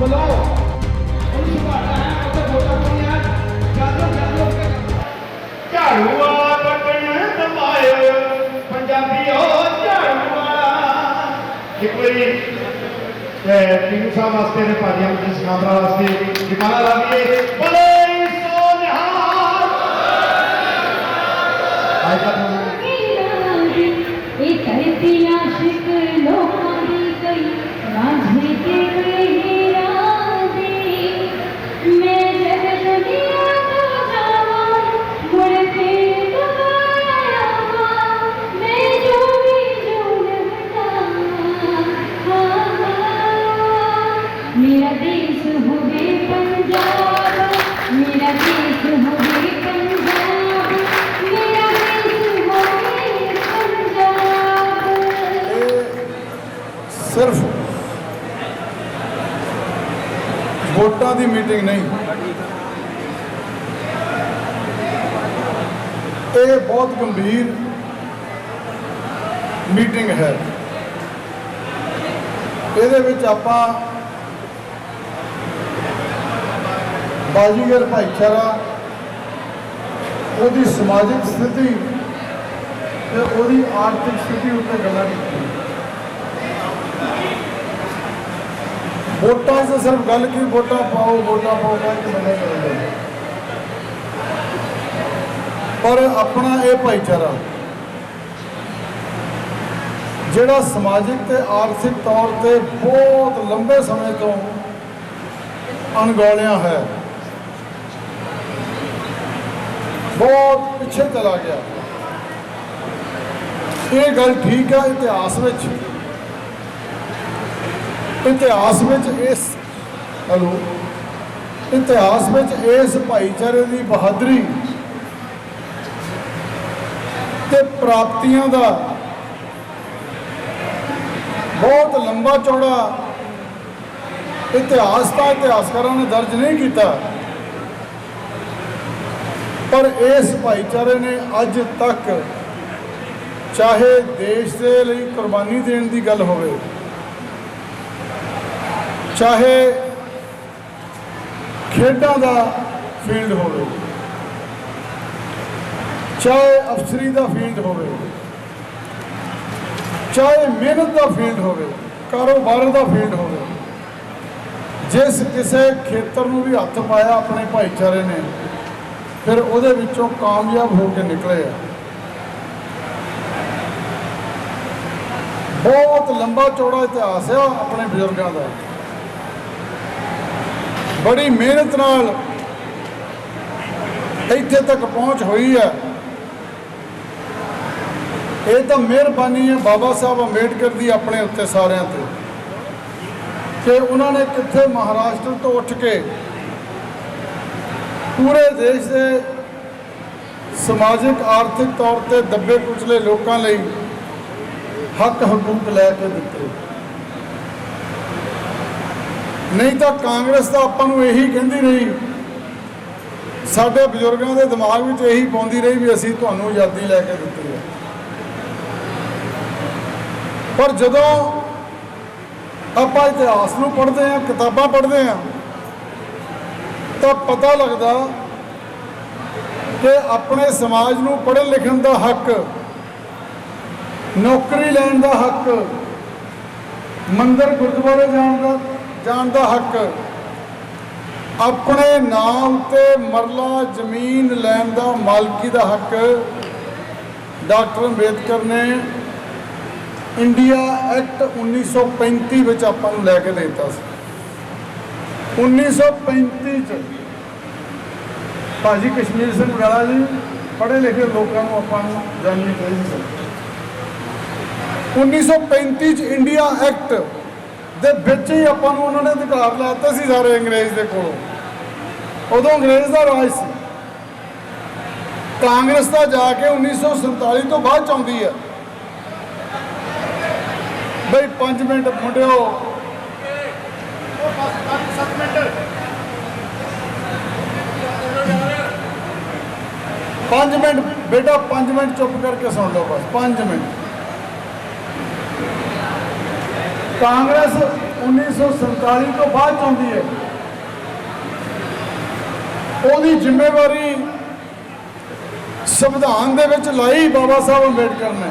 ਵੱਲੋਂ ਉਹਨੂੰ ਸੁਭਾਤਾ ਹੈ ਉੱਥੇ ਵੋਟਾਂ ਪਾਉਣੀਆਂ ਜਾਦੋ ਜਾਦੋ। ਝਾੜੂਆ ਬਟਨ ਦਬਾਇਓ ਪੰਜਾਬੀਓ ਝਾੜੂਆ। ਇੱਕ ਵਾਰੀ ਟੀਨੂ ਸਾਹਿਬ ਵਾਸਤੇ ਨੇ ਭਾਜੀਆਂ ਦੇ ਸਕਾਮਰਾ ਵਾਸਤੇ ਜਮਾਨਾ ਲਾਵੀਏ ਬਲੇ ਸੋ ਨਿਹਾਲ ਆਈ ਮੀਟਿੰਗ ਨਹੀਂ ਇਹ ਬਹੁਤ ਗੰਭੀਰ ਮੀਟਿੰਗ ਹੈ। ਇਹਦੇ ਵਿੱਚ ਆਪਾਂ ਬਾਜੀਗਰ ਭਾਈਚਾਰਾ, ਉਹਦੀ ਸਮਾਜਿਕ ਸਥਿਤੀ ਤੇ ਉਹਦੀ ਆਰਥਿਕ ਸਥਿਤੀ ਉੱਤੇ ਗੱਲਾਂ ਕੀਤੀਆਂ। ਵੋਟਾਂ 'ਚ ਸਿਰਫ ਗੱਲ ਕੀ ਵੋਟਾਂ ਪਾਓ ਵੋਟਾਂ ਪਾਓ ਕਹਿ ਬੰਦੇ ਕਰਦੇ ਪਰ ਆਪਣਾ ਇਹ ਭਾਈਚਾਰਾ, ਜਿਹੜਾ ਸਮਾਜਿਕ ਤੇ ਆਰਥਿਕ ਤੌਰ ਤੇ ਬਹੁਤ ਲੰਬੇ ਸਮੇਂ ਤੋਂ ਅਣਗੌਲਿਆ ਹੈ, ਬਹੁਤ ਪਿੱਛੇ ਚਲਾ ਗਿਆ। ਇਹ ਗੱਲ ਠੀਕ ਹੈ ਇਤਿਹਾਸ ਵਿੱਚ। ਇਤਿਹਾਸ ਵਿੱਚ ਇਸ, ਹਲੋ, ਇਤਿਹਾਸ ਵਿੱਚ ਇਸ ਭਾਈਚਾਰੇ ਦੀ ਬਹਾਦਰੀ ਤੇ ਪ੍ਰਾਪਤੀਆਂ ਦਾ ਬਹੁਤ ਲੰਬਾ ਚੌੜਾ ਇਤਿਹਾਸ ਦਾ ਇਤਿਹਾਸਕਾਰਾਂ ਨੇ ਦਰਜ ਨਹੀਂ ਕੀਤਾ। ਪਰ ਇਸ ਭਾਈਚਾਰੇ ਨੇ ਅੱਜ ਤੱਕ ਚਾਹੇ ਦੇਸ਼ ਦੇ ਲਈ ਕੁਰਬਾਨੀ ਦੇਣ ਦੀ ਗੱਲ ਹੋਵੇ ਚਾਹੇ ਖੇਡਾਂ ਦਾ ਫੀਲਡ ਹੋਵੇ, ਚਾਹੇ ਅਫਸਰੀ ਦਾ ਫੀਲਡ ਹੋਵੇ, ਚਾਹੇ ਮਿਹਨਤ ਦਾ ਫੀਲਡ ਹੋਵੇ, ਕਾਰੋਬਾਰ ਦਾ ਫੀਲਡ ਹੋਵੇ, ਜਿਸ ਕਿਸੇ ਖੇਤਰ ਨੂੰ ਵੀ ਹੱਥ ਪਾਇਆ ਆਪਣੇ ਭਾਈਚਾਰੇ ਨੇ, ਫਿਰ ਉਹਦੇ ਵਿੱਚੋਂ ਕਾਮਯਾਬ ਹੋ ਕੇ ਨਿਕਲੇ ਆ। ਬਹੁਤ ਲੰਬਾ ਚੌੜਾ ਇਤਿਹਾਸ ਆ ਆਪਣੇ ਬਜ਼ੁਰਗਾਂ ਦਾ। ਬੜੀ ਮਿਹਨਤ ਨਾਲ ਇੱਥੇ ਤੱਕ ਪਹੁੰਚ ਹੋਈ ਹੈ। ਇਹ ਤਾਂ ਮਿਹਰਬਾਨੀ ਹੈ ਬਾਬਾ ਸਾਹਿਬ ਅੰਬੇਡਕਰ ਦੀ ਆਪਣੇ ਉੱਤੇ ਸਾਰਿਆਂ ਤੇ। ਕਿ ਉਹਨਾਂ ਨੇ ਕਿੱਥੇ ਮਹਾਰਾਸ਼ਟਰ ਤੋਂ ਉੱਠ ਕੇ ਪੂਰੇ ਦੇਸ਼ ਦੇ ਸਮਾਜਿਕ, ਆਰਥਿਕ ਤੌਰ ਤੇ ਦੱਬੇ ਕੁਚਲੇ ਲੋਕਾਂ ਲਈ ਹੱਕ ਹਕੂਕ ਲੈ ਕੇ ਦਿੱਤੇ ਨਹੀਂ ਤਾਂ ਕਾਂਗਰਸ ਤਾਂ ਆਪਾਂ ਨੂੰ ਇਹੀ ਕਹਿੰਦੀ ਰਹੀ। ਸਾਡੇ ਬਜ਼ੁਰਗਾਂ ਦੇ ਦਿਮਾਗ ਵਿੱਚ ਇਹੀ ਪਾਉਂਦੀ ਰਹੀ ਵੀ ਅਸੀਂ ਤੁਹਾਨੂੰ ਆਜ਼ਾਦੀ ਲੈ ਕੇ ਦਿੱਤੀ ਹੈ। ਪਰ ਜਦੋਂ ਆਪਾਂ ਇਤਿਹਾਸ ਨੂੰ ਪੜ੍ਹਦੇ ਹਾਂ, ਕਿਤਾਬਾਂ ਪੜ੍ਹਦੇ ਹਾਂ, ਤਾਂ ਪਤਾ ਲੱਗਦਾ ਕਿ ਆਪਣੇ ਸਮਾਜ ਨੂੰ ਪੜ੍ਹਨ ਲਿਖਣ ਦਾ ਹੱਕ, ਨੌਕਰੀ ਲੈਣ ਦਾ ਹੱਕ, ਮੰਦਰ ਗੁਰਦੁਆਰੇ ਜਾਣ ਦਾ ਜਾਣ ਦਾ ਹੱਕ। ਆਪਣੇ ਨਾਮ ਤੇ ਮਰਲਾ ਜ਼ਮੀਨ ਲੈਣ ਦਾ ਮਾਲਕੀ ਦਾ ਹੱਕ। ਡਾਕਟਰ ਅੰਬੇਦਕਰ ਨੇ ਇੰਡੀਆ ਐਕਟ 1935 ਵਿੱਚ ਆਪਾਂ ਨੂੰ ਲੈ ਕੇ ਦੇ ਦਿੱਤਾ ਸੀ। 1935 ਚ ਭਾਜੀ ਕਸ਼ਮੀਰ ਸਿੰਘ ਵਗੈਰਾ ਜੀ, ਪੜ੍ਹੇ ਲਿਖੇ ਲੋਕਾਂ ਨੂੰ ਆਪਾਂ ਨੂੰ ਜਾਣਨੀ ਚਾਹੀਦੀ ਹੈ। 1935 ਚ ਇੰਡੀਆ ਐਕਟ ਦੇ ਵਿੱਚ ਹੀ ਆਪਾਂ ਨੂੰ ਉਹਨਾਂ ਨੇ ਅਧਿਕਾਰ ਲਾਤੇ ਸੀ ਸਾਰੇ ਅੰਗਰੇਜ਼ ਦੇ ਕੋਲੋਂ। ਉਦੋਂ ਅੰਗਰੇਜ਼ ਦਾ ਰਾਜ ਸੀ। ਕਾਂਗਰਸ ਦਾ ਜਾ ਕੇ 1947 ਤੋਂ ਬਾਅਦ ਚ ਆਉਂਦੀ ਹੈ। ਬਈ 5 ਮਿੰਟ ਮੁੰਡਿਓ। 7 ਮਿੰਟ 5 ਮਿੰਟ ਬੇਟਾ 5 ਮਿੰਟ ਚੁੱਪ ਕਰਕੇ ਸੁਣ ਲਓ ਬਸ 5 ਮਿੰਟ। ਕਾਂਗਰਸ 1947 ਤੋਂ ਬਾਅਦ 'ਚ ਆਉਂਦੀ ਹੈ। ਉਹਦੀ ਜ਼ਿੰਮੇਵਾਰੀ ਸੰਵਿਧਾਨ ਦੇ ਵਿੱਚ ਲਾਈ ਬਾਬਾ ਸਾਹਿਬ ਅੰਬੇਡਕਰ ਨੇ।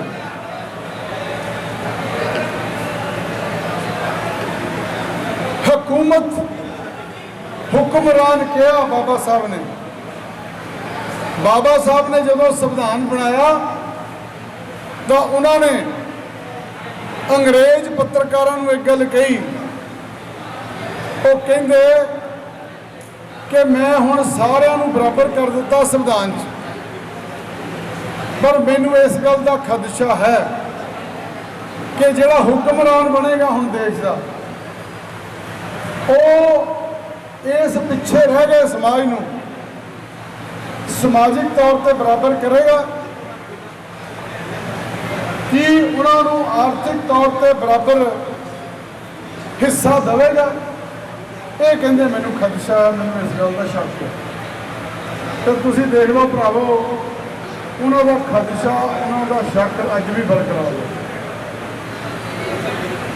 ਹਕੂਮਤ ਹੁਕਮਰਾਨ ਕਿਹਾ ਬਾਬਾ ਸਾਹਿਬ ਨੇ। ਬਾਬਾ ਸਾਹਿਬ ਨੇ ਜਦੋਂ ਸੰਵਿਧਾਨ ਬਣਾਇਆ ਤਾਂ ਉਹਨਾਂ ਨੇ ਅੰਗਰੇਜ਼ ਪੱਤਰਕਾਰਾਂ ਨੂੰ ਇੱਕ ਗੱਲ ਕਹੀ। ਉਹ ਕਹਿੰਦੇ ਕਿ ਮੈਂ ਹੁਣ ਸਾਰਿਆਂ ਨੂੰ ਬਰਾਬਰ ਕਰ ਦਿੱਤਾ ਸੰਵਿਧਾਨ 'ਚ। ਪਰ ਮੈਨੂੰ ਇਸ ਗੱਲ ਦਾ ਖਦਸ਼ਾ ਹੈ ਕਿ ਜਿਹੜਾ ਹੁਕਮਰਾਨ ਬਣੇਗਾ ਹੁਣ ਦੇਸ਼ ਦਾ, ਉਹ ਇਸ ਪਿੱਛੇ ਰਹਿ ਗਏ ਸਮਾਜ ਨੂੰ। ਸਮਾਜਿਕ ਤੌਰ ਤੇ ਬਰਾਬਰ ਕਰੇਗਾ। ਕੀ ਉਹਨਾਂ ਨੂੰ ਆਰਥਿਕ ਤੌਰ ਤੇ ਬਰਾਬਰ ਹਿੱਸਾ ਦੇਵੇਗਾ। ਇਹ ਕਹਿੰਦੇ ਮੈਨੂੰ ਖਦਸ਼ਾ, ਮੈਨੂੰ ਇਸ ਗੱਲ ਦਾ ਸ਼ੱਕ ਹੈ। ਤੇ ਤੁਸੀਂ ਦੇਖ ਲਓ ਭਰਾਵੋ, ਉਹਨਾਂ ਦਾ ਖਦਸ਼ਾ, ਉਹਨਾਂ ਦਾ ਸ਼ੱਕ ਅੱਜ ਵੀ ਬਰਕਰਾਰ ਹੈ।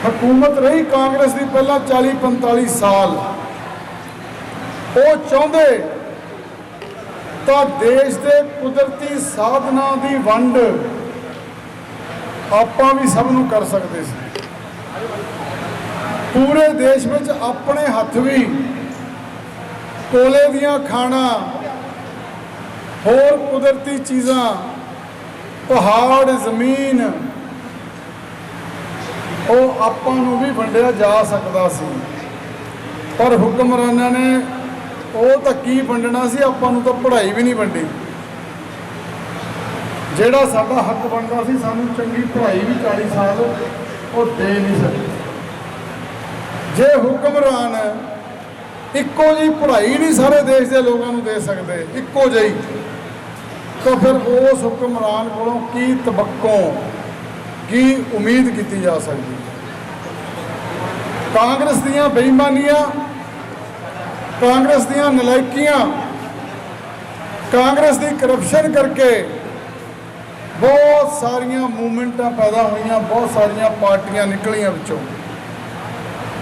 ਹਕੂਮਤ ਰਹੀ ਕਾਂਗਰਸ ਦੀ ਪਹਿਲਾਂ 40 45 ਸਾਲ। ਉਹ ਚਾਹੁੰਦੇ ਤਾਂ ਦੇਸ਼ ਦੇ ਕੁਦਰਤੀ ਸਾਧਨਾਂ ਦੀ ਵੰਡ ਆਪਾਂ ਵੀ ਸਭ ਨੂੰ ਕਰ ਸਕਦੇ ਸੀ। ਪੂਰੇ ਦੇਸ਼ ਵਿੱਚ ਆਪਣੇ ਹੱਥ ਵੀ ਕੋਲੇ ਦੀਆਂ ਖਾਣਾ, ਹੋਰ ਕੁਦਰਤੀ ਚੀਜ਼ਾਂ, ਪਹਾੜ, ਜ਼ਮੀਨ, ਉਹ ਆਪਾਂ ਨੂੰ ਵੀ ਵੰਡਿਆ ਜਾ ਸਕਦਾ ਸੀ। ਪਰ ਹੁਕਮਰਾਨਾਂ ਨੇ ਉਹ ਤਾਂ ਕੀ ਵੰਡਣਾ ਸੀ, ਆਪਾਂ ਨੂੰ ਤਾਂ ਪੜ੍ਹਾਈ ਵੀ ਨਹੀਂ ਵੰਡੀ। ਜਿਹੜਾ ਸਾਡਾ ਹੱਕ ਬਣਦਾ ਸੀ, ਸਾਨੂੰ ਚੰਗੀ ਪੜ੍ਹਾਈ ਵੀ 40 ਸਾਲ ਉਹ ਦੇ ਨਹੀਂ ਸਕੇ ਜੇ ਹੁਕਮਰਾਨ ਇੱਕੋ ਜਿਹੀ ਪੜ੍ਹਾਈ ਨਹੀਂ ਸਾਰੇ ਦੇਸ਼ ਦੇ ਲੋਕਾਂ ਨੂੰ ਦੇ ਸਕਦੇ, ਇੱਕੋ ਜਿਹੀ, ਤਾਂ ਫਿਰ ਉਸ ਹੁਕਮਰਾਨ ਕੋਲੋਂ ਕੀ ਤਬੱਕੋਂ, ਕੀ ਉਮੀਦ ਕੀਤੀ ਜਾ ਸਕਦੀ? ਕਾਂਗਰਸ ਦੀਆਂ ਬੇਈਮਾਨੀਆਂ, ਕਾਂਗਰਸ ਦੀਆਂ ਨਲਾਇਕੀਆਂ, ਕਾਂਗਰਸ ਦੀ ਕਰਪਸ਼ਨ ਕਰਕੇ ਬਹੁਤ ਸਾਰੀਆਂ ਮੂਵਮੈਂਟਾਂ ਪੈਦਾ ਹੋਈਆਂ, ਬਹੁਤ ਸਾਰੀਆਂ ਪਾਰਟੀਆਂ ਨਿਕਲੀਆਂ ਵਿੱਚੋਂ।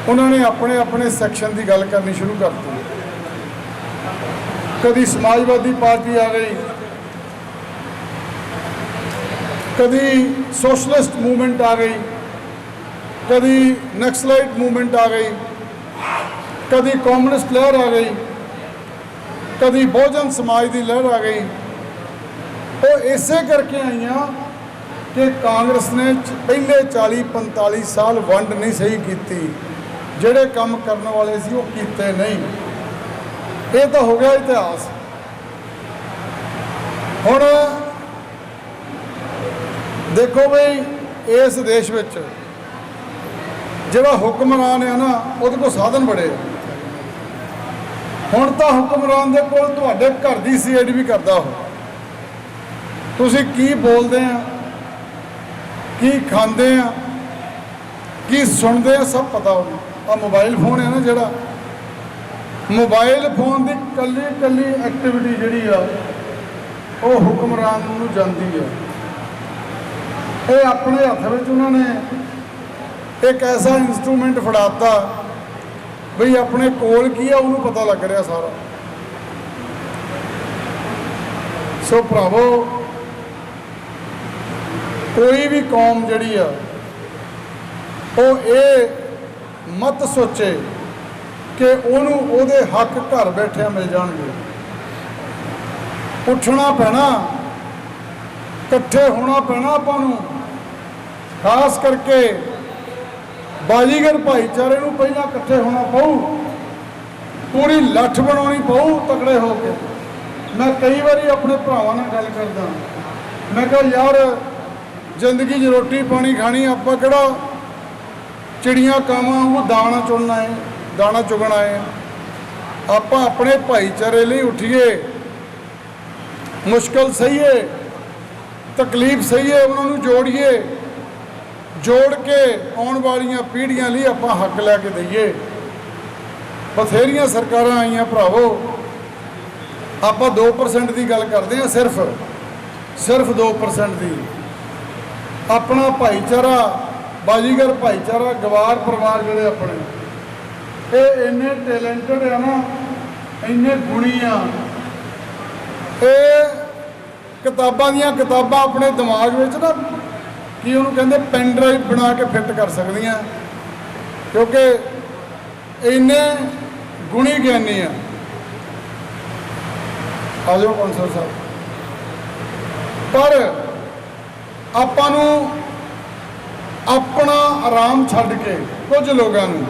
ਉਹਨਾਂ ਨੇ ਆਪਣੇ ਆਪਣੇ ਸੈਕਸ਼ਨ ਦੀ ਗੱਲ ਕਰਨੀ ਸ਼ੁਰੂ ਕਰ ਦਿੱਤੀ। ਕਦੀ ਸਮਾਜਵਾਦੀ ਪਾਰਟੀ ਆ ਗਈ, ਕਦੀ ਸੋਸ਼ਲਿਸਟ ਮੂਵਮੈਂਟ ਆ ਗਈ, ਕਦੀ ਨਕਸਲਾਈਟ ਮੂਵਮੈਂਟ ਆ ਗਈ, ਕਦੀ ਕਮਿਊਨਿਸਟ ਲਹਿਰ ਆ ਗਈ, ਕਦੀ ਬਹੁਜਨ ਸਮਾਜ ਦੀ ਲਹਿਰ ਆ ਗਈ। ਉਹ ਇਸੇ ਕਰਕੇ ਆਈਆਂ ਕਿ ਕਾਂਗਰਸ ਨੇ ਪਹਿਲੇ 40 45 ਸਾਲ ਵੰਡ ਨਹੀਂ ਸਹੀ ਕੀਤੀ। ਜਿਹੜੇ ਕੰਮ ਕਰਨ ਵਾਲੇ ਸੀ ਉਹ ਕੀਤੇ ਨਹੀਂ। ਇਹ ਤਾਂ ਹੋ ਗਿਆ ਇਤਿਹਾਸ। ਹੁਣ ਦੇਖੋ ਬਈ, ਇਸ ਦੇਸ਼ ਵਿੱਚ ਜਿਹੜਾ ਹੁਕਮਰਾਨ ਹੈ ਨਾ, ਉਹਦੇ ਕੋਲ ਸਾਧਨ ਬੜੇ ਹੁਣ ਤਾਂ ਹੁਕਮਰਾਨ ਦੇ ਕੋਲ ਤੁਹਾਡੇ ਘਰ ਦੀ ਸੀਆਈਡੀ ਵੀ ਕਰਦਾ ਉਹ। ਤੁਸੀਂ ਕੀ ਬੋਲਦੇ ਆ? ਕੀ ਖਾਂਦੇ ਆ? ਕੀ ਸੁਣਦੇ ਆ? ਸਭ ਪਤਾ ਉਹਨੂੰ ਆ ਮੋਬਾਈਲ ਫੋਨ ਹੈ ਨਾ ਜਿਹੜਾ। ਮੋਬਾਈਲ ਫੋਨ ਦੀ ਕੱਲੀ ਕੱਲੀ ਐਕਟੀਵਿਟੀ ਜਿਹੜੀ ਆ, ਉਹ ਹੁਕਮਰਾਨ ਨੂੰ ਜਾਂਦੀ ਆ। ਇਹ ਆਪਣੇ ਹੱਥ ਵਿੱਚ ਉਹਨਾਂ ਨੇ ਇੱਕ ਐਸਾ ਇਨਸਟਰੂਮੈਂਟ ਫੜਾਤਾ ਵੀ ਆਪਣੇ ਕੋਲ ਕੀ ਆ, ਉਹਨੂੰ ਪਤਾ ਲੱਗ ਰਿਹਾ ਸਾਰਾ। ਸੋ ਭਰਾਵੋ ਕੋਈ ਵੀ ਕੌਮ ਜਿਹੜੀ ਆ, ਉਹ ਇਹ ਮਤ ਸੋਚੇ ਕਿ ਉਹਨੂੰ ਉਹਦੇ ਹੱਕ ਘਰ ਬੈਠਿਆਂ ਮਿਲ ਜਾਣਗੇ। ਉੱਠਣਾ ਪੈਣਾ, ਇਕੱਠੇ ਹੋਣਾ ਪੈਣਾ ਆਪਾਂ ਨੂੰ। ਖਾਸ ਕਰਕੇ ਬਾਜੀਗਰ ਭਾਈਚਾਰੇ ਨੂੰ ਪਹਿਲਾਂ ਇਕੱਠੇ ਹੋਣਾ ਪਊ, ਪੂਰੀ ਲੱਠ ਬਣਾਉਣੀ ਪਊ, ਤਕੜੇ ਹੋ ਕੇ। ਮੈਂ ਕਈ ਵਾਰੀ ਆਪਣੇ ਭਰਾਵਾਂ ਨਾਲ ਗੱਲ ਕਰਦਾ। ਮੈਂ ਕਿਹਾ, ਯਾਰ ਜ਼ਿੰਦਗੀ 'ਚ ਰੋਟੀ ਪਾਣੀ ਖਾਣੀ, ਆਪਾਂ ਕਿਹੜਾ ਚਿੜੀਆਂ ਕਾਵਾਂ ਉਹ ਦਾਣਾ ਚੁਣਨਾ ਹੈ ਦਾਣਾ ਚੁਗਣਾ ਹੈ ਆਪਾਂ ਆਪਣੇ ਭਾਈਚਾਰੇ ਲਈ ਉੱਠੀਏ। ਮੁਸ਼ਕਲ ਸਹੀਏ ਤਕਲੀਫ ਸਹੀਏ ਉਹਨਾਂ ਨੂੰ ਜੋੜੀਏ। ਜੋੜ ਕੇ ਆਉਣ ਵਾਲੀਆਂ ਪੀੜ੍ਹੀਆਂ ਲਈ ਆਪਾਂ ਹੱਕ ਲੈ ਕੇ ਦਈਏ। ਬਥੇਰੀਆਂ ਸਰਕਾਰਾਂ ਆਈਆਂ ਭਰਾਵੋ। ਆਪਾਂ 2% ਦੀ ਗੱਲ ਕਰਦੇ ਹਾਂ ਸਿਰਫ ਸਿਰਫ 2% ਦੀ। ਆਪਣਾ ਭਾਈਚਾਰਾ, ਬਾਜੀਗਰ ਭਾਈਚਾਰਾ, ਗਵਾਰ ਪਰਿਵਾਰ ਜਿਹੜੇ ਆਪਣੇ। ਇਹ ਇੰਨੇ ਟੈਲੈਂਟਡ ਆ ਨਾ, ਇੰਨੇ ਗੁਣੀ ਆ। ਇਹ ਕਿਤਾਬਾਂ ਦੀਆਂ ਕਿਤਾਬਾਂ ਆਪਣੇ ਦਿਮਾਗ ਵਿੱਚ ਨਾ, ਕੀ ਉਹਨੂੰ ਕਹਿੰਦੇ ਪੈਨ ਡਰਾਈਵ ਬਣਾ ਕੇ ਫਿੱਟ ਕਰ ਸਕਦੀਆਂ। ਕਿਉਂਕਿ ਇੰਨੇ ਗੁਣੀ ਗਿਆਨੀ ਆ। ਆ ਜਾਓ ਕੌਂਸਲ ਸਾਹਿਬ। ਪਰ ਆਪਾਂ ਨੂੰ ਆਪਣਾ ਆਰਾਮ ਛੱਡ ਕੇ, ਕੁਝ ਲੋਕਾਂ ਨੂੰ,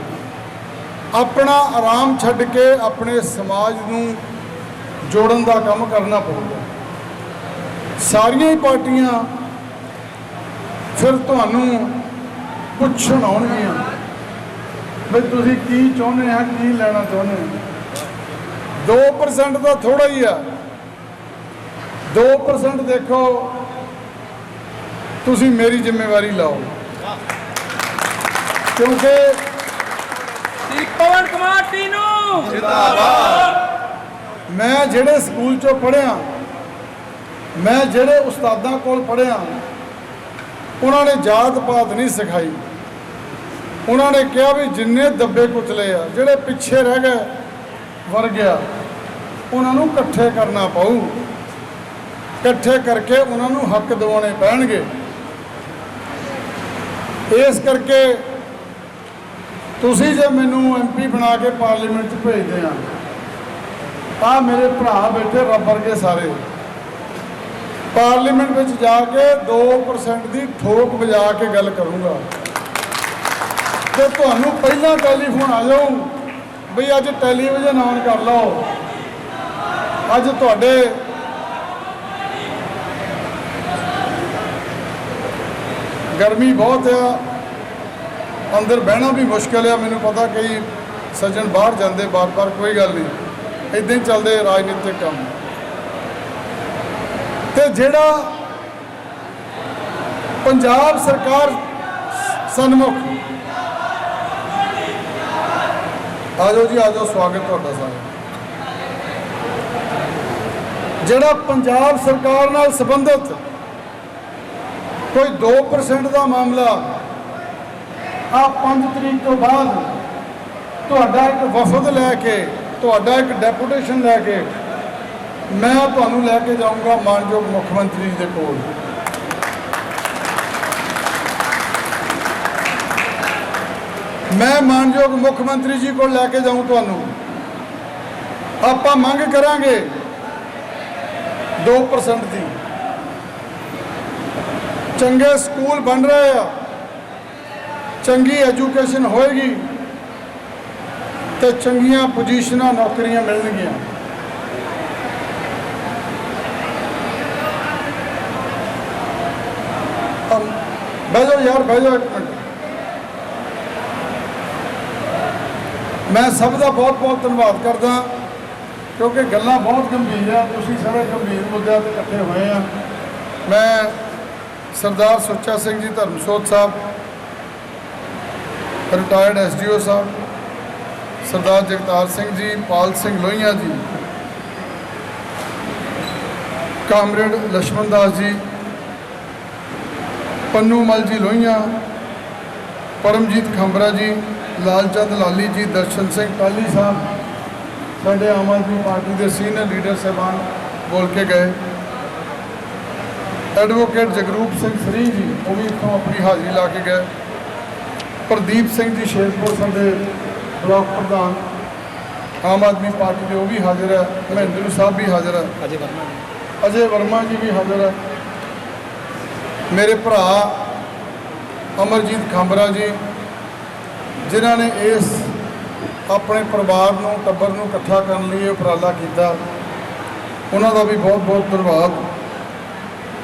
ਆਪਣਾ ਆਰਾਮ ਛੱਡ ਕੇ ਆਪਣੇ ਸਮਾਜ ਨੂੰ ਜੋੜਨ ਦਾ ਕੰਮ ਕਰਨਾ ਪਊਗਾ। ਸਾਰੀਆਂ ਹੀ ਪਾਰਟੀਆਂ ਫਿਰ ਤੁਹਾਨੂੰ ਪੁੱਛਣ ਆਉਣਗੀਆਂ ਵੀ ਤੁਸੀਂ ਕੀ ਚਾਹੁੰਦੇ ਆ, ਕੀ ਲੈਣਾ ਚਾਹੁੰਦੇ ਆ। 2% ਤਾਂ ਥੋੜਾ ਹੀ ਆ। 2% ਦੇਖੋ ਤੁਸੀਂ ਮੇਰੀ ਜ਼ਿੰਮੇਵਾਰੀ ਲਾਓ। ਕਿਉਂਕਿ ਪਵਨ ਕੁਮਾਰ ਟੀਨੂ। ਮੈਂ ਜਿਹੜੇ ਸਕੂਲ ਚੋਂ ਪੜ੍ਹਿਆ ਮੈਂ ਜਿਹੜੇ ਉਸਤਾਦਾਂ ਕੋਲ ਪੜ੍ਹਿਆ ਉਹਨਾਂ ਨੇ ਜਾਤ ਪਾਤ ਨਹੀਂ ਸਿਖਾਈ। ਉਹਨਾਂ ਨੇ ਕਿਹਾ ਵੀ ਜਿੰਨੇ ਦੱਬੇ ਕੁਚਲੇ ਆ ਜਿਹੜੇ ਪਿੱਛੇ ਰਹਿ ਗਏ ਵਰ ਗਿਆ ਉਹਨਾਂ ਨੂੰ ਇਕੱਠੇ ਕਰਨਾ ਪਊ। ਇਕੱਠੇ ਕਰਕੇ ਉਹਨਾਂ ਨੂੰ ਹੱਕ ਦਿਵਾਉਣੇ ਪੈਣਗੇ। ਇਸ ਕਰਕੇ ਤੁਸੀਂ ਜੇ ਮੈਨੂੰ ਐਮਪੀ ਬਣਾ ਕੇ ਪਾਰਲੀਮੈਂਟ 'ਚ ਭੇਜਦੇ ਆ ਆ ਮੇਰੇ ਭਰਾ ਬੈਠੇ ਰੱਬ ਵਰਗੇ ਸਾਰੇ। ਪਾਰਲੀਮੈਂਟ ਵਿੱਚ ਜਾ ਕੇ 2% ਦੀ ਠੋਕ ਵਜਾ ਕੇ ਗੱਲ ਕਰੂੰਗਾ। ਤੇ ਤੁਹਾਨੂੰ ਪਹਿਲਾਂ ਟੈਲੀਫੋਨ ਆ ਜਾਊ ਵੀ ਅੱਜ ਟੈਲੀਵਿਜ਼ਨ ਆਨ ਕਰ ਲਓ। ਅੱਜ ਤੁਹਾਡੇ ਗਰਮੀ ਬਹੁਤ ਆ। ਅੰਦਰ ਬਹਿਣਾ ਵੀ ਮੁਸ਼ਕਲ ਆ। ਮੈਨੂੰ ਪਤਾ ਕਈ ਸੱਜਣ ਬਾਹਰ ਜਾਂਦੇ, ਬਾਰ-ਬਾਰ ਕੋਈ ਗੱਲ ਨਹੀਂ। ਇਦਾਂ ਹੀ ਚੱਲਦੇ ਰਾਜਨੀਤਿਕ ਕੰਮ। ਤੇ ਜਿਹੜਾ ਪੰਜਾਬ ਸਰਕਾਰ ਸਨਮੁਖ। ਆਜੋ ਜੀ, ਆਜੋ। ਸਵਾਗਤ ਤੁਹਾਡਾ ਸਾਰਾ ਜਿਹੜਾ ਪੰਜਾਬ ਸਰਕਾਰ ਨਾਲ ਸੰਬੰਧਿਤ ਕੋਈ 2% ਦਾ ਮਾਮਲਾ ਆ 5 ਤਰੀਕ ਤੋਂ ਬਾਅਦ ਤੁਹਾਡਾ ਇੱਕ ਵਫਦ ਲੈ ਕੇ, ਤੁਹਾਡਾ ਇੱਕ ਡੈਪੂਟੇਸ਼ਨ ਲੈ ਕੇ ਮੈਂ ਤੁਹਾਨੂੰ ਲੈ ਕੇ ਜਾਊਂਗਾ ਮਾਨਯੋਗ ਮੁੱਖ ਮੰਤਰੀ ਦੇ ਕੋਲ। ਮੈਂ ਮਾਨਯੋਗ ਮੁੱਖ ਮੰਤਰੀ ਜੀ ਕੋਲ ਲੈ ਕੇ ਜਾਊਂ ਤੁਹਾਨੂੰ। ਆਪਾਂ ਮੰਗ ਕਰਾਂਗੇ 2% ਦੀ। ਚੰਗੇ ਸਕੂਲ ਬਣ ਰਹੇ ਆ। ਚੰਗੀ ਐਜੂਕੇਸ਼ਨ ਹੋਏਗੀ ਤੇ ਚੰਗੀਆਂ ਪੋਜੀਸ਼ਨਾਂ ਨੌਕਰੀਆਂ ਮਿਲਣਗੀਆਂ। ਅਮ, ਬਹਿ ਜਾਓ ਯਾਰ ਬਹਿ ਜਾਓ ਮੈਂ ਸਭ ਦਾ ਬਹੁਤ ਬਹੁਤ ਧੰਨਵਾਦ ਕਰਦਾ ਕਿਉਂਕਿ ਗੱਲਾਂ ਬਹੁਤ ਗੰਭੀਰ ਆ ਤੁਸੀਂ ਸਾਰੇ ਗੰਭੀਰ ਮੁੱਦਿਆਂ ਤੇ ਇਕੱਠੇ ਹੋਏ ਆ। ਮੈਂ ਸਰਦਾਰ ਸੁੱਚਾ ਸਿੰਘ ਜੀ ਧਰਮਸੋਤ ਸਾਹਿਬ ਰਿਟਾਇਰਡ ਐਸਡੀਓ ਸਾਹਿਬ, ਸਰਦਾਰ ਜਗਤਾਰ ਸਿੰਘ ਜੀ, ਪਾਲ ਸਿੰਘ ਲੋਹੀਆ ਜੀ, ਕਾਮਰੇਡ ਲక్ష్ਮਣ ਦਾਸ ਜੀ, ਪੰਨੂ ਮਲ ਜੀ ਲੋਹੀਆ, ਪਰਮਜੀਤ ਖੰਬਰਾ ਜੀ, ਲਾਲਚੰਦ ਲਾਲੀ ਜੀ, ਦਰਸ਼ਨ ਸਿੰਘ ਕਾਲੀ ਸਾਹਿਬ, ਸਾਡੇ ਆਮ ਆਦਮੀ ਪਾਰਟੀ ਦੇ ਸੀਨੀਅਰ ਲੀਡਰ ਸਹਿਬਾਨ ਬੋਲ ਕੇ ਗਏ। ਐਡਵੋਕੇਟ ਜਗਰੂਪ ਸਿੰਘ ਸਰੀ ਜੀ ਉਹ ਵੀ ਇੱਥੋਂ ਆਪਣੀ ਹਾਜ਼ਰੀ ਲਾ ਕੇ ਗਏ। ਪ੍ਰਦੀਪ ਸਿੰਘ ਜੀ ਸ਼ੇਰਪੁਰ ਸਾਡੇ ਬਲਾਕ ਪ੍ਰਧਾਨ ਆਮ ਆਦਮੀ ਪਾਰਟੀ ਦੇ ਉਹ ਵੀ ਹਾਜ਼ਰ ਹੈ ਮਹਿੰਦਰ ਸਾਹਿਬ ਵੀ ਹਾਜ਼ਰ ਹੈ। ਅਜੇ ਵਰਮਾ ਅਜੇ ਵਰਮਾ ਜੀ ਵੀ ਹਾਜ਼ਰ ਹੈ। ਮੇਰੇ ਭਰਾ ਅਮਰਜੀਤ ਖਾਂਬਰਾ ਜੀ ਜਿਨ੍ਹਾਂ ਨੇ ਇਸ ਆਪਣੇ ਪਰਿਵਾਰ ਨੂੰ ਟੱਬਰ ਨੂੰ ਇਕੱਠਾ ਕਰਨ ਲਈ ਇਹ ਉਪਰਾਲਾ ਕੀਤਾ। ਉਹਨਾਂ ਦਾ ਵੀ ਬਹੁਤ ਬਹੁਤ ਧੰਨਵਾਦ।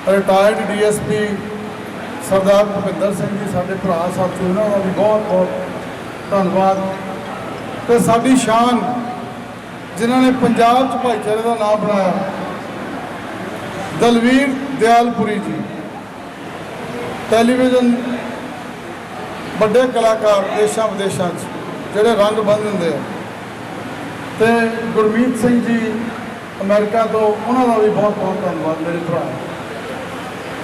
ਰਿਟਾਇਰਡ ਡੀਐਸਪੀ ਸਰਦਾਰ ਭੁਪਿੰਦਰ ਸਿੰਘ ਜੀ, ਸਾਡੇ ਭਰਾ ਸਾਥੀ ਉਹਨਾਂ ਦਾ ਵੀ ਬਹੁਤ ਬਹੁਤ ਧੰਨਵਾਦ। ਤੇ ਸਾਡੀ ਸ਼ਾਨ, ਜਿਨ੍ਹਾਂ ਨੇ ਪੰਜਾਬ 'ਚ ਭਾਈਚਾਰੇ ਦਾ ਨਾਮ ਬਣਾਇਆ, ਦਲਵੀਰ ਦਿਆਲਪੁਰੀ ਜੀ। ਟੈਲੀਵਿਜ਼ਨ ਵੱਡੇ ਕਲਾਕਾਰ ਦੇਸ਼ਾਂ ਵਿਦੇਸ਼ਾਂ 'ਚ, ਜਿਹੜੇ ਰੰਗ ਬੰਨ ਦਿੰਦੇ ਆ। ਤੇ ਗੁਰਮੀਤ ਸਿੰਘ ਜੀ, ਅਮਰੀਕਾ ਤੋਂ, ਉਹਨਾਂ ਦਾ ਵੀ ਬਹੁਤ ਬਹੁਤ ਧੰਨਵਾਦ, ਮੇਰੇ ਭਰਾ।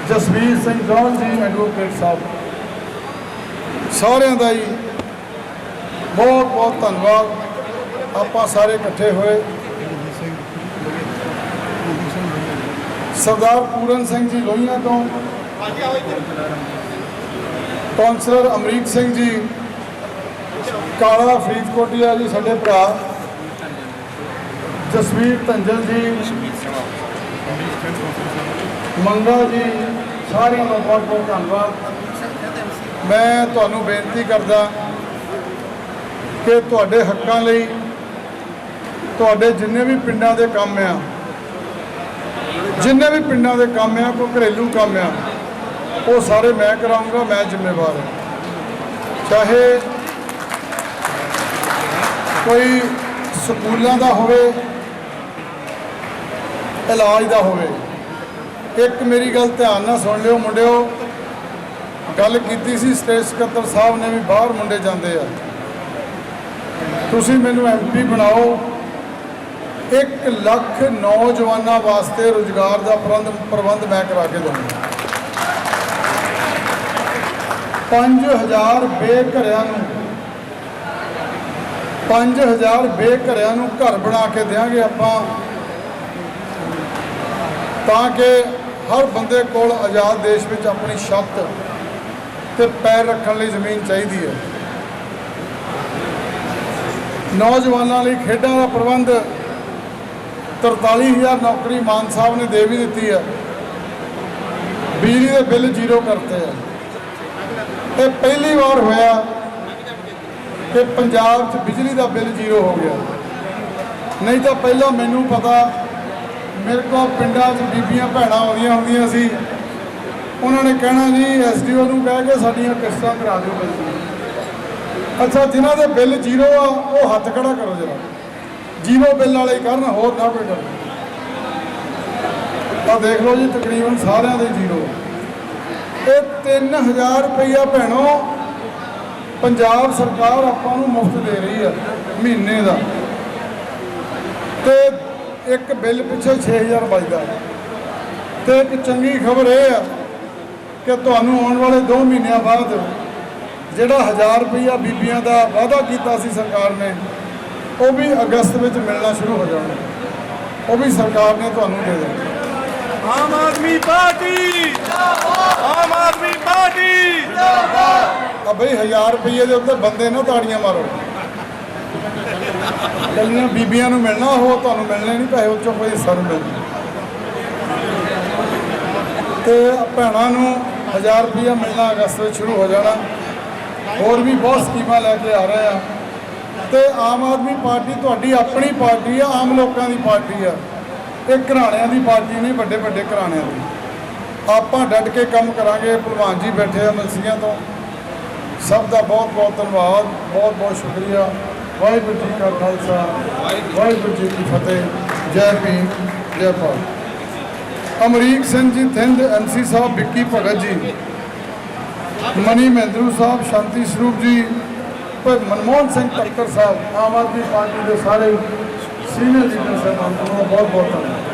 ਜਸਵੀਰ ਸਿੰਘ ਜੌਨ ਜੀ ਐਡਵੋਕੇਟ ਸਾਹਿਬ। ਸਾਰਿਆਂ ਦਾ ਹੀ ਬਹੁਤ ਬਹੁਤ ਧੰਨਵਾਦ। ਆਪਾਂ ਸਾਰੇ ਇਕੱਠੇ ਹੋਏ। ਸਰਦਾਰ ਪੂਰਨ ਸਿੰਘ ਜੀ ਲੋਹੀਆਂ ਤੋਂ। ਕੌਂਸਲਰ ਅਮਰੀਕ ਸਿੰਘ ਜੀ। ਕਾਲਾ ਫਰੀਦਕੋਟੀਆ ਜੀ ਸਾਡੇ ਭਰਾ। ਜਸਵੀਰ ਧੰਜਲ ਜੀ। ਮੰਗਾ ਜੀ, ਸਾਰਿਆਂ ਦਾ ਬਹੁਤ ਬਹੁਤ ਧੰਨਵਾਦ। ਮੈਂ ਤੁਹਾਨੂੰ ਬੇਨਤੀ ਕਰਦਾ ਕਿ ਤੁਹਾਡੇ ਹੱਕਾਂ ਲਈ, ਤੁਹਾਡੇ ਜਿੰਨੇ ਵੀ ਪਿੰਡਾਂ ਦੇ ਕੰਮ ਆ, ਜਿੰਨੇ ਵੀ ਪਿੰਡਾਂ ਦੇ ਕੰਮ ਆ, ਕੋਈ ਘਰੇਲੂ ਕੰਮ ਆ, ਉਹ ਸਾਰੇ ਮੈਂ ਕਰਾਉਂਗਾ ਮੈਂ ਜ਼ਿੰਮੇਵਾਰ ਹਾਂ। ਚਾਹੇ ਕੋਈ ਸਕੂਲਾਂ ਦਾ ਹੋਵੇ, ਇਲਾਜ ਦਾ ਹੋਵੇ ਇੱਕ ਮੇਰੀ ਗੱਲ ਧਿਆਨ ਨਾਲ ਸੁਣ ਲਿਓ ਮੁੰਡਿਓ। ਗੱਲ ਕੀਤੀ ਸੀ ਸਟੇਟ ਸਕੱਤਰ ਸਾਹਿਬ ਨੇ ਵੀ ਬਾਹਰ ਮੁੰਡੇ ਜਾਂਦੇ ਆ। ਤੁਸੀਂ ਮੈਨੂੰ ਐਮਪੀ ਬਣਾਓ। 1 ਲੱਖ ਨੌਜਵਾਨਾਂ ਵਾਸਤੇ ਰੁਜ਼ਗਾਰ ਦਾ ਪ੍ਰਬੰਧ ਪ੍ਰਬੰਧ ਮੈਂ ਕਰਾ ਕੇ ਦਊਂਗਾ। 5000 ਬੇਘਰਿਆਂ ਨੂੰ 5000 ਬੇਘਰਿਆਂ ਨੂੰ ਘਰ ਬਣਾ ਕੇ ਦੇਵਾਂਗੇ ਆਪਾਂ। ਤਾਂ ਕਿ ਹਰ ਬੰਦੇ ਕੋਲ ਆਜ਼ਾਦ ਦੇਸ਼ ਵਿੱਚ ਆਪਣੀ ਛੱਤ ਤੇ ਪੈਰ ਰੱਖਣ ਲਈ ਜ਼ਮੀਨ ਚਾਹੀਦੀ ਹੈ। ਨੌਜਵਾਨਾਂ ਲਈ ਖੇਡਾਂ ਦਾ ਪ੍ਰਬੰਧ 43000 ਨੌਕਰੀ ਮਾਨ ਸਾਹਿਬ ਨੇ ਦੇ ਵੀ ਦਿੱਤੀ ਹੈ। ਬਿਜਲੀ ਦੇ ਬਿੱਲ ਜ਼ੀਰੋ ਕਰਤੇ ਆ ਇਹ ਪਹਿਲੀ ਵਾਰ ਹੋਇਆ ਕਿ ਪੰਜਾਬ 'ਚ ਬਿਜਲੀ ਦਾ ਬਿੱਲ ਜ਼ੀਰੋ ਹੋ ਗਿਆ। ਨਹੀਂ ਤਾਂ ਪਹਿਲਾਂ ਮੈਨੂੰ ਪਤਾ ਮੇਰੇ ਕੋਲ ਪਿੰਡਾਂ 'ਚ ਬੀਬੀਆਂ ਭੈਣਾਂ ਆਉਂਦੀਆਂ ਹੁੰਦੀਆਂ ਸੀ। ਉਹਨਾਂ ਨੇ ਕਹਿਣਾ ਜੀ ਐਸਡੀਓ ਨੂੰ ਕਹਿ ਕੇ ਸਾਡੀਆਂ ਕਿਸ਼ਤਾਂ ਕਰਾ ਦਿਓ ਬਿੱਲ ਅੱਛਾ, ਜਿਨ੍ਹਾਂ ਦੇ ਬਿੱਲ ਜ਼ੀਰੋ ਆ, ਉਹ ਹੱਥ ਖੜਾ ਕਰੋ ਜਰਾ। ਜ਼ੀਰੋ ਬਿੱਲ ਵਾਲੇ ਕਰਨ, ਹੋਰ ਨਾ ਕੋਈ ਕਰ ਤਾਂ ਦੇਖ ਲਓ ਜੀ, ਤਕਰੀਬਨ ਸਾਰਿਆਂ ਦੇ ਜ਼ੀਰੋ। ਇਹ 3000 ਰੁਪਈਆ ਭੈਣੋ, ਪੰਜਾਬ ਸਰਕਾਰ ਆਪਾਂ ਨੂੰ ਮੁਫਤ ਦੇ ਰਹੀ ਆ, ਮਹੀਨੇ ਦਾ। ਤੇ ਇੱਕ ਬਿੱਲ ਪਿੱਛੇ 6000 ਬਚਦਾ ਤੇ ਇੱਕ ਚੰਗੀ ਖਬਰ ਇਹ ਆ ਕਿ ਤੁਹਾਨੂੰ ਆਉਣ ਵਾਲੇ 2 ਮਹੀਨਿਆਂ ਬਾਅਦ ਜਿਹੜਾ 1000 ਰੁਪਈਆ ਬੀਬੀਆਂ ਦਾ ਵਾਅਦਾ ਕੀਤਾ ਸੀ ਸਰਕਾਰ ਨੇ ਉਹ ਵੀ ਅਗਸਤ ਵਿੱਚ ਮਿਲਣਾ ਸ਼ੁਰੂ ਹੋ ਜਾਣਾ। ਉਹ ਵੀ ਸਰਕਾਰ ਨੇ ਤੁਹਾਨੂੰ ਦੇ ਦੇਣਾ ਆਮ ਆਦਮੀ ਪਾਰਟੀ! ਆਮ ਆਦਮੀ ਪਾਰਟੀ! ਆ ਬਈ 1000 ਰੁਪਏ ਦੇ ਉੱਤੇ ਬੰਦੇ ਨਾ ਤਾੜੀਆਂ ਮਾਰੋ। ਕੱਲੀਆਂ ਬੀਬੀਆਂ ਨੂੰ ਮਿਲਣਾ, ਉਹ ਤੁਹਾਨੂੰ ਮਿਲਣੇ ਨਹੀਂ, ਪੈਸੇ ਉਹ ਚੋਂ ਕੋਈ ਸਰ ਮਿਲ ਤੇ ਭੈਣਾਂ ਨੂੰ 1000 ਰੁਪਇਆ ਮਿਲਣਾ ਅਗਸਤ ਵਿੱਚ ਸ਼ੁਰੂ ਹੋ ਜਾਣਾ। ਹੋਰ ਵੀ ਬਹੁਤ ਸਕੀਮਾਂ ਲੈ ਕੇ ਆ ਰਹੇ ਆ। ਤੇ ਆਮ ਆਦਮੀ ਪਾਰਟੀ ਤੁਹਾਡੀ ਆਪਣੀ ਪਾਰਟੀ ਆ, ਆਮ ਲੋਕਾਂ ਦੀ ਪਾਰਟੀ ਆ। ਇਹ ਘਰਾਣਿਆਂ ਦੀ ਪਾਰਟੀ ਨਹੀਂ, ਵੱਡੇ ਵੱਡੇ ਘਰਾਣਿਆਂ ਦੀ। ਆਪਾਂ ਡਟ ਕੇ ਕੰਮ ਕਰਾਂਗੇ, ਭਲਵਾਨ ਜੀ ਬੈਠੇ ਆ ਮਲਸੀਆਂ ਤੋਂ। ਸਭ ਦਾ ਬਹੁਤ ਬਹੁਤ ਧੰਨਵਾਦ, ਬਹੁਤ ਬਹੁਤ ਸ਼ੁਕਰੀਆ। ਵਾਹਿਗੁਰੂ ਜੀ ਕਾ ਖਾਲਸਾ, ਵਾਹਿਗੁਰੂ ਜੀ ਕੀ ਫਤਿਹ, ਜੈ ਭੀਮ, ਜੈ ਭਾਰਤ। ਅਮਰੀਕ ਸਿੰਘ ਜੀ, ਥਿੰਦ ਐਮਸੀ ਸਾਹਿਬ, ਵਿੱਕੀ ਭਗਤ ਜੀ, ਮਨੀ ਮਹਿੰਦਰੂ ਸਾਹਿਬ, ਸ਼ਾਂਤੀ ਸਰੂਪ ਜੀ ਪਰ ਮਨਮੋਹਨ ਸਿੰਘ ਤੱਕਰ ਸਾਹਿਬ, ਆਮ ਆਦਮੀ ਪਾਰਟੀ ਦੇ ਸਾਰੇ ਸੀਨੀਅਰ ਲੀਡਰ ਸਾਹਿਬਾਨ ਨੂੰ ਬਹੁਤ ਬਹੁਤ ਧੰਨਵਾਦ।